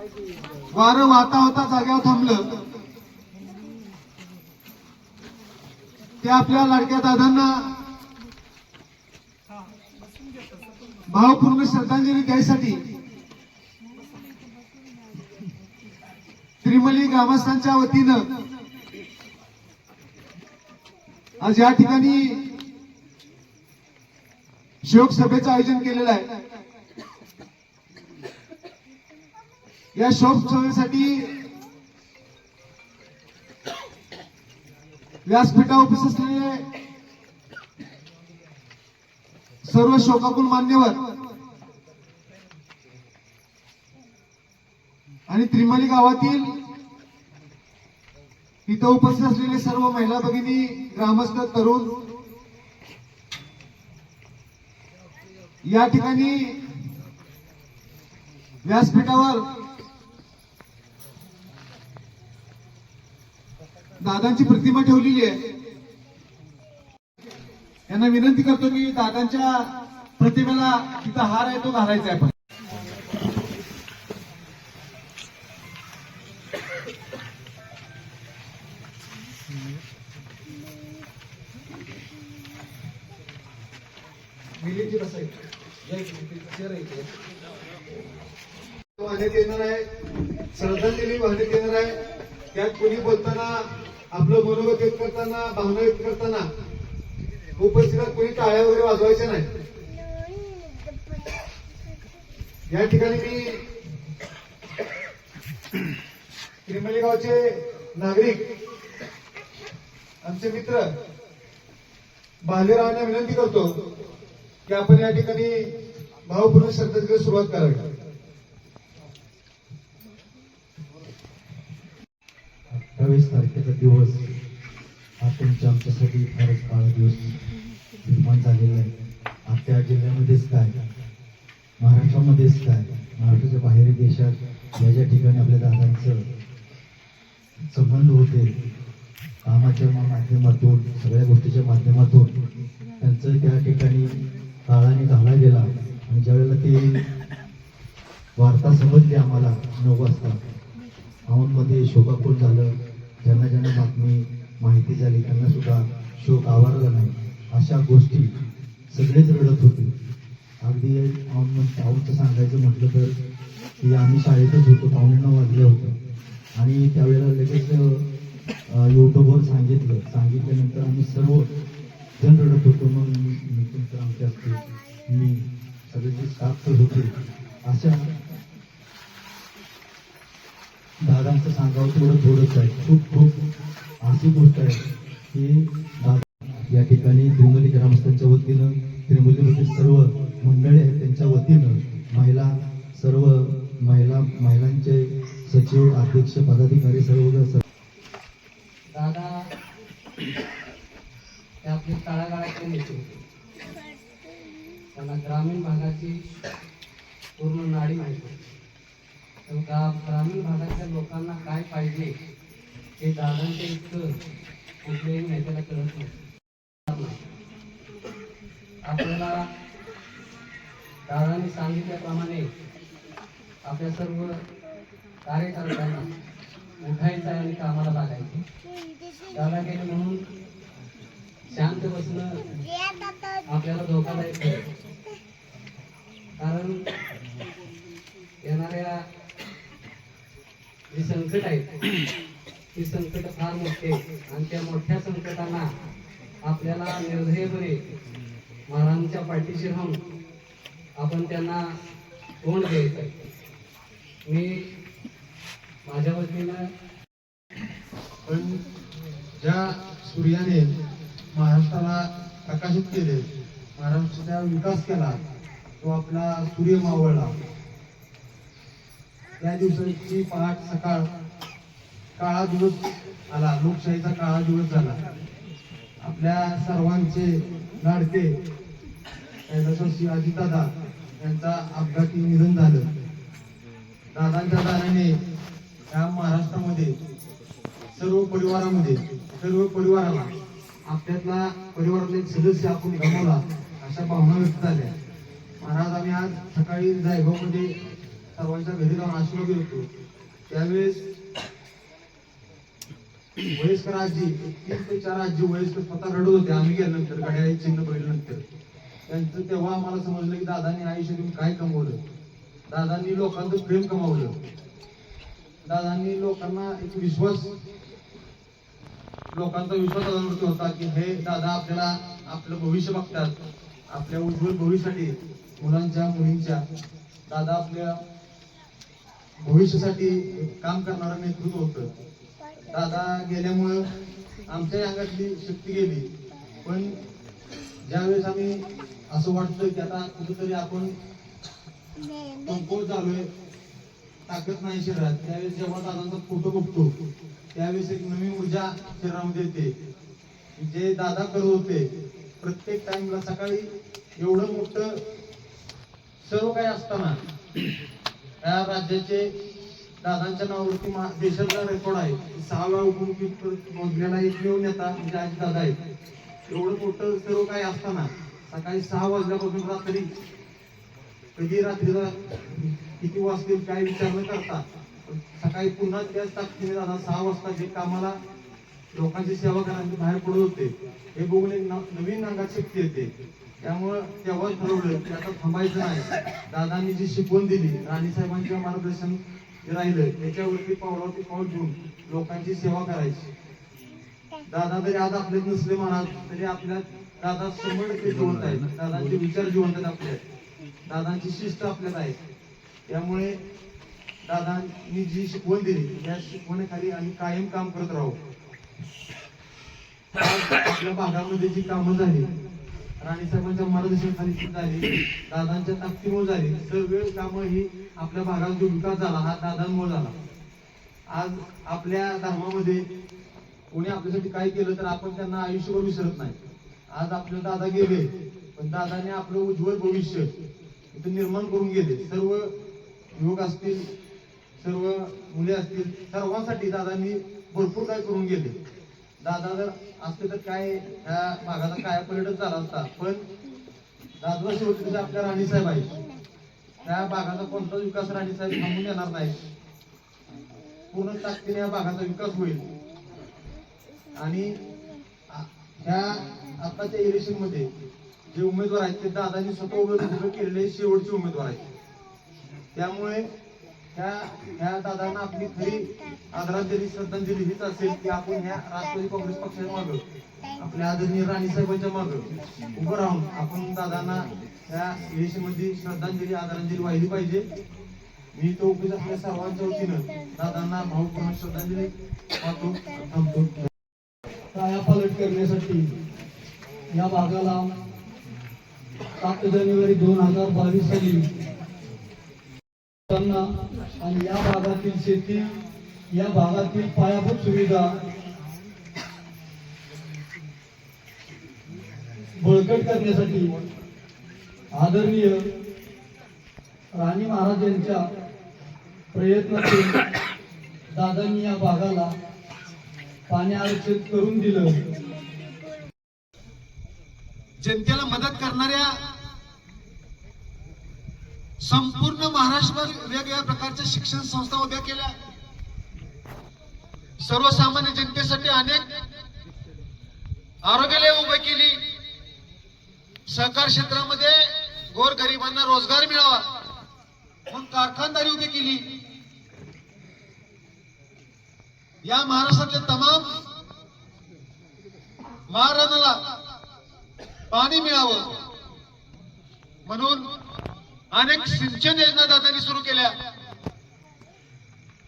वारं वाहता होता जाग्यावर थांबलं. ते आपल्या लाडक्या दादांना भावपूर्ण श्रद्धांजली द्यायसाठी त्रिमली ग्रामस्थांच्या वतीनं आज या ठिकाणी शोक सभेचं आयोजन केलेलं आहे. या शोक व्यासपीठा व्यासपीठावर असलेले सर्व शोकाकुल मान्यवर आणि त्रिमली गावातील इथं उपस्थित असलेले सर्व महिला भगिनी ग्रामस्थ तरुण या ठिकाणी व्यासपीठावर दादांची प्रतिमा ठेवलेली आहे. यांना विनंती करतो की दादांच्या प्रतिमेला तिथं हार आहे तो घालायचा आहे आपण. वाहण्यात येणार आहे. श्रद्धांजली वाहण्यात येणार आहे. त्यात कोणी बोलताना आपलं मनोगत व्यक्त करताना भावना व्यक्त करताना उपस्थितात कोणी टाळ्या वगैरे वाजवायच्या नाही. या ठिकाणी मी त्रिमली गावचे नागरिक आमचे मित्र बालेरावांना विनंती करतो की आपण या ठिकाणी भावपूर्ण श्रद्धांजली सुरुवात करावी. अठ्ठावीस तारखेचा दिवस हा तुमच्या आमच्यासाठी फारच काळा दिवस निर्माण झालेला आहे. आपल्या जिल्ह्यामध्येच काय? महाराष्ट्रामध्येच काय? महाराष्ट्राच्या बाहेर देशात या ज्या ठिकाणी आपल्या दादांचं संबंध होते कामाच्या माध्यमातून सगळ्या गोष्टीच्या माध्यमातून त्यांचं त्या ठिकाणी काळाने घाला गेला. आणि ज्यावेळेला ते वार्ता समजली आम्हाला नऊ वाजता औंधमध्ये शोभापूर झालं. ज्यांना ज्यांना बातमी माहिती झाली त्यांना सुद्धा शोक आवारला नाही. अशा गोष्टी सगळेच रडत होते. अगदी औंधचं सांगायचं म्हटलं तर की आम्ही शाळेतच होतो पाहुण्यांना वाजलं होतं. आणि त्यावेळेला लगेच अं, युट्यूबवर सांगितलं. सांगितल्यानंतर आम्ही सर्व जण रडत होतो. मग मी नितीन सर आमच्या असते मी सगळे जे स्टाफ तर होते अशा दादांचं थोडंच आहे. खूप खूप अशी गोष्ट आहे की दादा या ठिकाणी त्रिमली ग्रामस्थांच्या वतीनं त्रिमलीमधील सर्व मंडळी आहेत त्यांच्या वतीनं महिला सर्व महिला महिलांचे सचिव अध्यक्ष पदाधिकारी सर्व दादा आपले तळागाळाचे नेते होते. त्यांना ग्रामीण भागाची पूर्ण नाडी माहिती तर गा ग्रामीण भागातल्या लोकांना काय पाहिजे हे दादांच्या इतकं कुठल्याही नेत्याला कळत नाही. आपल्याला दादांनी सांगितल्याप्रमाणे आपल्या सर्व कार्यकर्त्यांना उठायचं आहे आणि कामाला लागायचं दादा गेले म्हणून शांत बसणं आपल्याला धोकादायक कारण येणाऱ्या जी संकट आहेत ती संकट फार मोठे आणि त्या मोठ्या संकटांना आपल्याला निर्धयपणे महाराजांच्या पाठीशी राहून आपण त्यांना तोंड द्यायचं मी माझ्या वतीनं पण ज्या सूर्याने महाराष्ट्राला प्रकाशित केले महाराष्ट्राचा विकास केला तो आपला सूर्य मावळला. त्या दिवसाची पहाट सकाळ काळा दिवस आला लोकशाहीचा काळा दिवस झाला. आपल्या सर्वांचे लाडके कैलासवासी अजितदादा यांचा अपघाती निधन झालं. दादांच्या दाराने या महाराष्ट्रामध्ये सर्व परिवारामध्ये सर्व परिवाराला आपल्यातला परिवारातला एक सदस्य आपण गमावला अशा भावना व्यक्त झाल्या. महाराज आम्ही आज सकाळी जायगावमध्ये सर्वांच्या घरी जाऊन आशीर्वाद घेतो त्यावेळेस वयस्कर आजी तीन ते चार आजी वयस्कर स्वतः रडत होते. आम्ही गेल्यानंतर गाड्या चिन्ह बघितल्यानंतर. त्यांचं तेव्हा आम्हाला समजलं की दादांनी आयुष्यातून काय कमवलं. दादांनी लोकांचं प्रेम कमावलं. दादांनी लोकांना एक विश्वास लोकांचा विश्वास दादांवरती होता की हे दादा आपल्याला आपलं भविष्य बघतात. आपल्या उज्ज्वल भविष्यासाठी मुलांच्या मुलींच्या दादा आपल्या भविष्यासाठी काम करणारं नेतृत्व होतं. दादा गेल्यामुळं आमच्या अंगातली शक्ती गेली. पण ज्यावेळेस आम्ही असं वाटतं की आता कुठेतरी आपण कमकुवत झालोय ताकद नाही शरीरात. त्यावेळेस जेव्हा दादांचा फोटो बघतो त्यावेळेस एक नवीन ऊर्जा शरीरामध्ये येते. जे दादा करत होते प्रत्येक टाइमला सकाळी एवढं मोठं सर्व काही असताना या राज्याचे दादांच्या नावावरती मा- देशातला रेकॉर्ड आहे. सहा वेळा उपमुख्यमंत्री मोजलेला एकमेव नेता म्हणजे आज दादा आहेत. एवढं मोठं सर्व काही असताना सकाळी सहा वाजल्यापासून रात्री कधी रात्रीला किती वाजतील काय विचार न करता सकाळी पुन्हा त्याच ताकदीने दादा सहा वाजता जे कामाला लोकांची सेवा करायची बाहेर पडत होते हे बघून एक न- नवीन अंगात शक्ती येते. त्यामुळं तेव्हाच ठरवलं की आता थांबायचं नाही. दादांनी जी शिकवण दिली राणीसाहेबांचं मार्गदर्शन जे राहिलं त्याच्यावरती पावलावरती पाऊल ठेवून लोकांची सेवा करायची. दादा जरी आज आपल्यात नसले म्हणा तरी आपल्या दादा शंभर टक्के जिवंत आहेत. दादांचे विचार जिवंत आहेत आपल्यात दादांची शिस्त आपल्यात आहे. त्यामुळे दादांनी जी शिकवण दिली त्या शिकवणीखाली आम्ही कायम काम करत राहू. आपल्या भागामध्ये जी कामं झाली राणी साहेबांच्या मार्गदर्शनाखाली जी झाली. दादांच्या ताकदीमुळे झाली. सर्व कामं ही आपल्या भागात जो विकास झाला. हा दादांमुळे झाला. आज आपल्या धर्मामध्ये कोणी आपल्यासाठी काय केलं तर आपण त्यांना आयुष्यभर विसरत नाही. आज आपले दादा गेले पण दादाने आपलं उज्ज्वल भविष्य इथं निर्माण करून गेले. सर्व युवक असतील सर्व मुले असतील सर्वांसाठी दादांनी भरपूर काय करून गेले. दादा जर असते तर काय ह्या भागाचा काय पर्यटन झाला असता? पण दादा शेवटी आपल्या राणीसाहेब आहे त्या भागाचा कोणताच विकास राणीसाहेब थांबून येणार नाही. पूर्ण ताकदीने या भागाचा विकास होईल. आणि ह्या आताच्या इलेक्शनमध्ये जे उमेदवार आहेत ते दादांनी स्वतः उभे केलेले शेवटचे उमेदवार आहेत. त्यामुळे ह्या ह्या दादांना आपली खरी आदरांजली श्रद्धांजली हीच असेल की आपण ह्या राष्ट्रवादी काँग्रेस पक्षाच्या मागं आपल्या आदरणीय राणी साहेबांच्या मागं उभं राहून आपण दादांना ह्या इलेक्शन श्रद्धांजली आदरांजली वाहिली पाहिजे. मी तो उपस्थित असलेल्या सर्वांच्या वतीनं दादांना भावपूर्ण श्रद्धांजली वाहतो थांबतो. कायापालट करण्यासाठी या भागाला सात जानेवारी दोन हजार बावीस साली आणि या भागातील शेती या भागातील पायाभूत सुविधा बळकट करण्यासाठी आदरणीय राणी महाराज यांच्या प्रयत्नातून दादांनी या भागाला पाणी आरक्षित करून दिलं. जनतेला मदत करणाऱ्या संपूर्ण महाराष्ट्रभर वेगवेगळ्या प्रकारच्या शिक्षण संस्था उभ्या केल्या. सर्वसामान्य जनतेसाठी अनेक आरोग्यालय उभी केली. सहकार क्षेत्रामध्ये गोरगरिबांना रोजगार मिळावा म्हणून कारखानदारी उभी केली. या महाराष्ट्रातल्या तमाम महाराणाला पाणी मिळावं म्हणून अनेक सिंचन योजना दादांनी सुरू केल्या.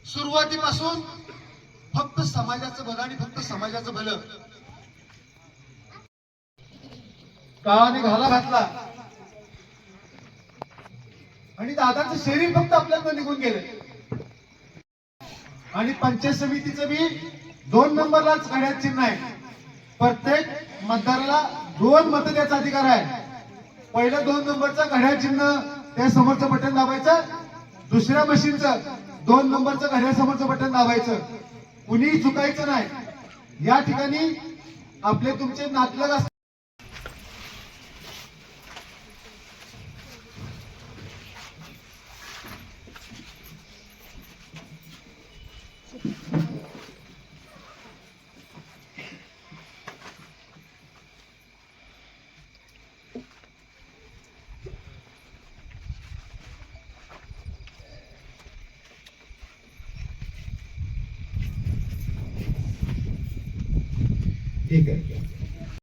सुरुवातीपासून फक्त समाजाचं भलं आणि फक्त समाजाचं भलं. काळाने घाला घातला. आणि दादाचं शरीर फक्त आपल्याला निघून गेलं. आणि पंचायत समितीचं बी दोन नंबरलाच घड्याळ चिन्ह आहे. प्रत्येक मतदाराला दोन मत द्यायचा अधिकार आहे. पहिलं दोन नंबरचा घड्याळ चिन्ह त्या समोरचं बटन दाबायचं. दुसऱ्या मशीनचं दोन नंबरचं घड्याळ समोरचं बटन दाबायचं. कुणी चुकायचं नाही. या ठिकाणी आपले तुमचे नातलग असतात. ठीक आहे